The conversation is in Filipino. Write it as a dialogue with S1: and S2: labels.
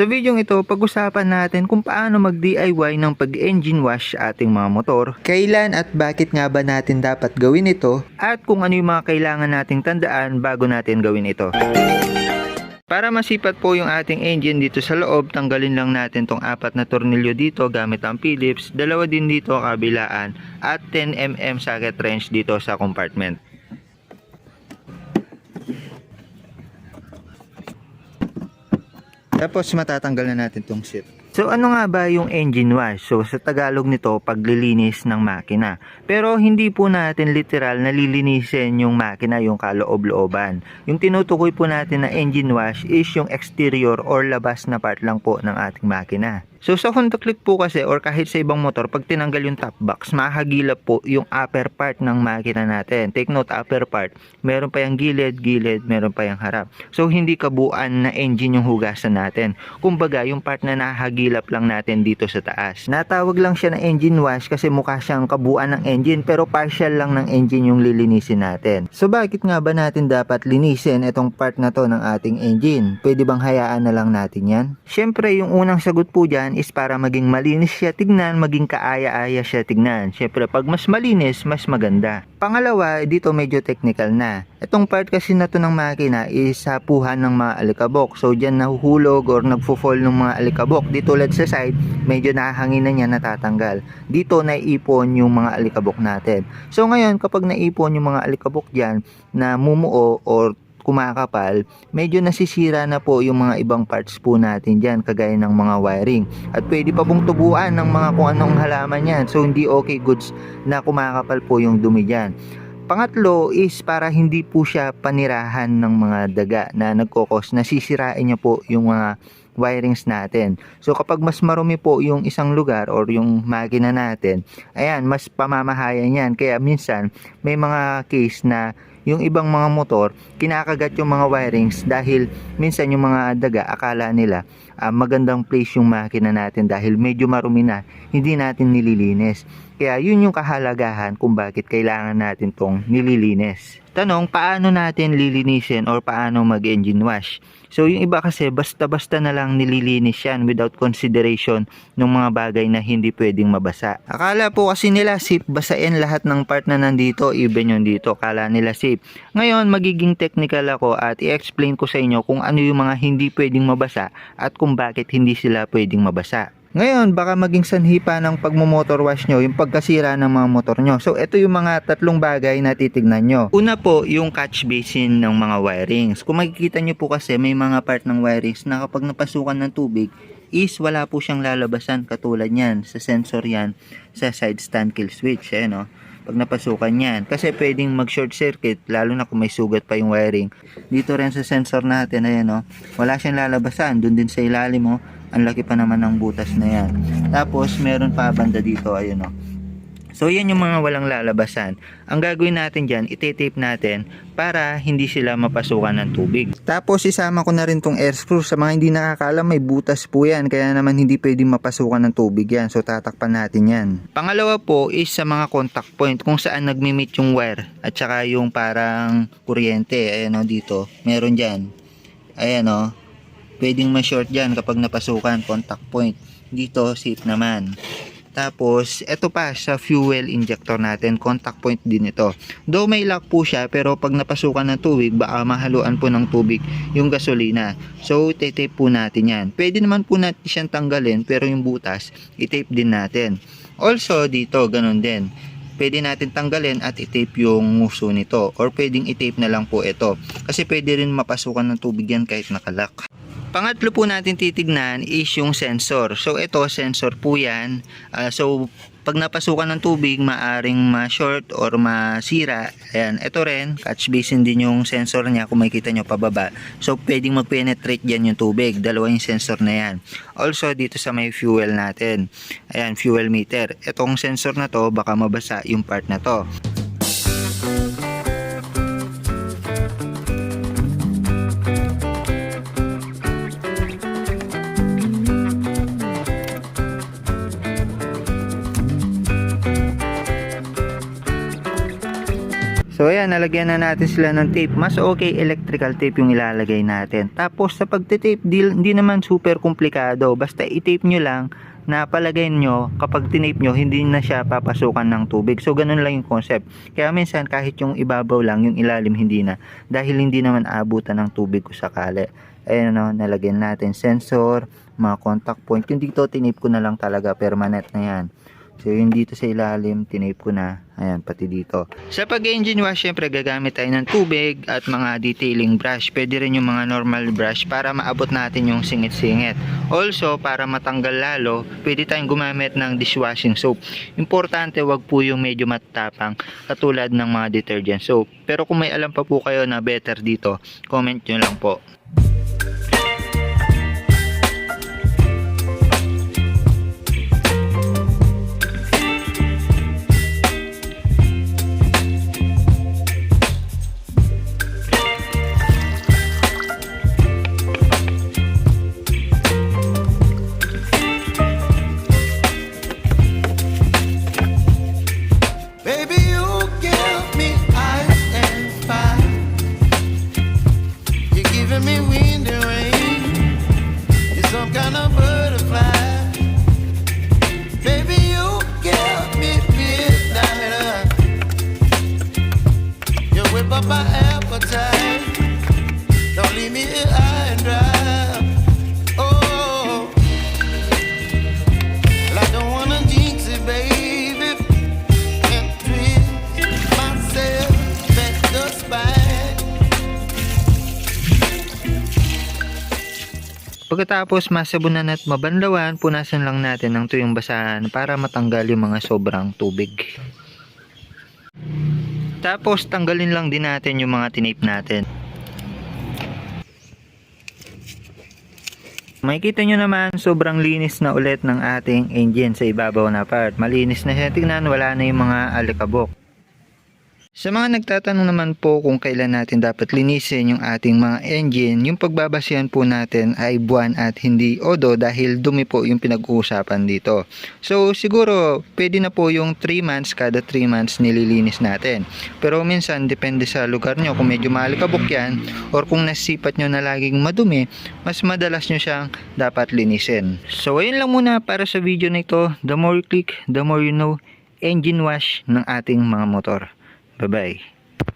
S1: Sa video ito, pag-usapan natin kung paano mag-DIY ng pag-engine wash ating mga motor, kailan at bakit nga ba natin dapat gawin ito, at kung ano yung mga kailangan nating tandaan bago natin gawin ito. Para masipat po yung ating engine dito sa loob, tanggalin lang natin tong apat na tornilyo dito gamit ang Phillips, dalawa din dito kabilaan, at 10mm socket wrench dito sa compartment. Tapos matatanggal na natin tong seat. So ano nga ba yung engine wash? So sa Tagalog nito, paglilinis ng makina. Pero hindi po natin literal na lilinisin yung makina, yung kaloob-looban. Yung tinutukoy po natin na engine wash is yung exterior or labas na part lang po ng ating makina. So sa Honda Click po kasi or kahit sa ibang motor, pag tinanggal yung top box, mahagilap po yung upper part ng makina natin. Take note, upper part. Meron pa yung gilid, gilid, meron pa yung harap. So hindi kabuuan na engine yung hugasan natin. Kumbaga, yung part na nahagilap lang natin dito sa taas. Natawag lang siya na engine wash kasi mukha siyang kabuuan ng engine pero partial lang ng engine yung lilinisin natin. So bakit nga ba natin dapat linisin itong part na to ng ating engine? Pwede bang hayaan na lang natin yan? Siyempre, yung unang sagot po dyan is para maging malinis siya tignan, maging kaaya-aya siya tignan. Siyempre, pag mas malinis, mas maganda. Pangalawa, dito medyo technical na. Itong part kasi na to ng makina is sapuhan ng mga alikabok. So, dyan nahuhulog or nagfo-fall ng mga alikabok. Dito ulit sa side, medyo nahangin na niya natatanggal. Dito naiipon yung mga alikabok natin. So, ngayon, kapag naipon yung mga alikabok dyan na mumuo or kumakapal, medyo nasisira na po yung mga ibang parts po natin dyan, kagaya ng mga wiring. At pwede pa pong tubuan ng mga kung anong halaman yan. So, hindi okay goods na kumakapal po yung dumi dyan. Pangatlo is para hindi po siya panirahan ng mga daga na nagkokos, nasisirain niya po yung mga wirings natin. So kapag mas marumi po yung isang lugar or yung makina natin, ayan, mas pamamahayan yan. Kaya minsan may mga case na yung ibang mga motor, kinakagat yung mga wirings dahil minsan yung mga daga, akala nila ah, magandang place yung makina natin dahil medyo marumi na, hindi natin nililinis. Kaya yun yung kahalagahan kung bakit kailangan natin tong nililinis. Tanong, paano natin lilinisin or paano mag-engine wash? So yung iba kasi basta-basta na lang nililinis yan without consideration ng mga bagay na hindi pwedeng mabasa. Akala po kasi nila safe basain lahat ng part na nandito, even yung dito. Akala nila safe. Ngayon, magiging technical ako at i-explain ko sa inyo kung ano yung mga hindi pwedeng mabasa at kung bakit hindi sila pwedeng mabasa. Ngayon, baka maging sanhi pa ng pagmumotor wash nyo, yung pagkasira ng mga motor nyo. So, ito yung mga tatlong bagay na titignan nyo. Una po, yung catch basin ng mga wirings. Kung makikita nyo po kasi, may mga part ng wirings na kapag napasukan ng tubig, is wala po siyang lalabasan katulad yan. Sa sensor yan, sa side stand kill switch. Ayan o. Pag napasukan yan. Kasi pwedeng mag short circuit, lalo na kung may sugat pa yung wiring. Dito rin sa sensor natin, ayan o. Wala siyang lalabasan. Doon din sa ilalim mo, ang laki pa naman ng butas na yan. Tapos, meron pa banda dito, ayun o. So, yan yung mga walang lalabasan. Ang gagawin natin dyan, iti-tape natin para hindi sila mapasukan ng tubig. Tapos, isama ko na rin tong air screw. Sa mga hindi nakakaalam, may butas po yan. Kaya naman hindi pwedeng mapasukan ng tubig yan. So, tatakpan natin yan. Pangalawa po is sa mga contact point kung saan nagmi-meet yung wire at saka yung parang kuryente. Ayan o, dito. Meron dyan. Ayan o. Pwedeng ma-short dyan kapag napasukan, contact point. Dito, safe naman. Tapos, ito pa sa fuel injector natin, contact point din ito. Though may lock po siya, pero pag napasukan ng tubig, baka mahaluan po ng tubig yung gasolina. So, tape po natin yan. Pwede naman po natin siyang tanggalin, pero yung butas, itape din natin. Also, dito, ganun din. Pwede natin tanggalin at itape yung nguso nito. Or pwedeng itape na lang po ito. Kasi pwede rin mapasukan ng tubig yan kahit nakalock. Pangatlo po natin titignan is yung sensor. So ito sensor po yan. Ah, so pag napasukan ng tubig, maaring ma-short or masira. Ayan, ito rin, catch basin din yung sensor niya kung makikita nyo pababa. So pwedeng mag-penetrate dyan yung tubig. Dalawa yung sensor na yan. Also dito sa may fuel natin. Ayan, fuel meter. Itong sensor na to, baka mabasa yung part na to. So ayan, nalagyan na natin sila ng tape. Mas okay electrical tape yung ilalagay natin. Tapos sa pagtitape, di, hindi naman super komplikado. Basta i-tape nyo lang na palagay nyo kapag tinape nyo hindi na siya papasukan ng tubig. So ganun lang yung concept. Kaya minsan kahit yung ibabaw lang, yung ilalim hindi na. Dahil hindi naman abutan ng tubig ko sakali. Ayan ano, nalagyan natin sensor, mga contact point. Yung dito tinape ko na lang talaga permanent na yan. So yung dito sa ilalim, tinape ko na. Ayan, pati dito. Sa pag-engine wash, syempre gagamit tayo ng tubig at mga detailing brush. Pwede rin yung mga normal brush para maabot natin yung singit-singit. Also, para matanggal lalo, pwede tayong gumamit ng dishwashing soap. Importante, wag po yung medyo matapang katulad ng mga detergent soap. Pero kung may alam pa po kayo na better dito, comment nyo lang po. Pagkatapos masabunan at mabanlawan, punasan lang natin ng tuyong basahan para matanggal yung mga sobrang tubig. Tapos tanggalin lang din natin yung mga tinape natin. Makikita nyo naman, sobrang linis na ulit ng ating engine sa ibabaw na part. Malinis na siya. Tingnan, wala na yung mga alikabok. Sa mga nagtatanong naman po kung kailan natin dapat linisin yung ating mga engine, yung pagbabasihan po natin ay buwan at hindi odo dahil dumi po yung pinag-uusapan dito. So siguro pwede na po yung 3 months kada 3 months nililinis natin. Pero minsan depende sa lugar nyo kung medyo malikabok yan or kung nasipat nyo na laging madumi, mas madalas nyo siyang dapat linisin. So ayun lang muna para sa video na ito. The more you click, the more you know engine wash ng ating mga motor. Bye bye.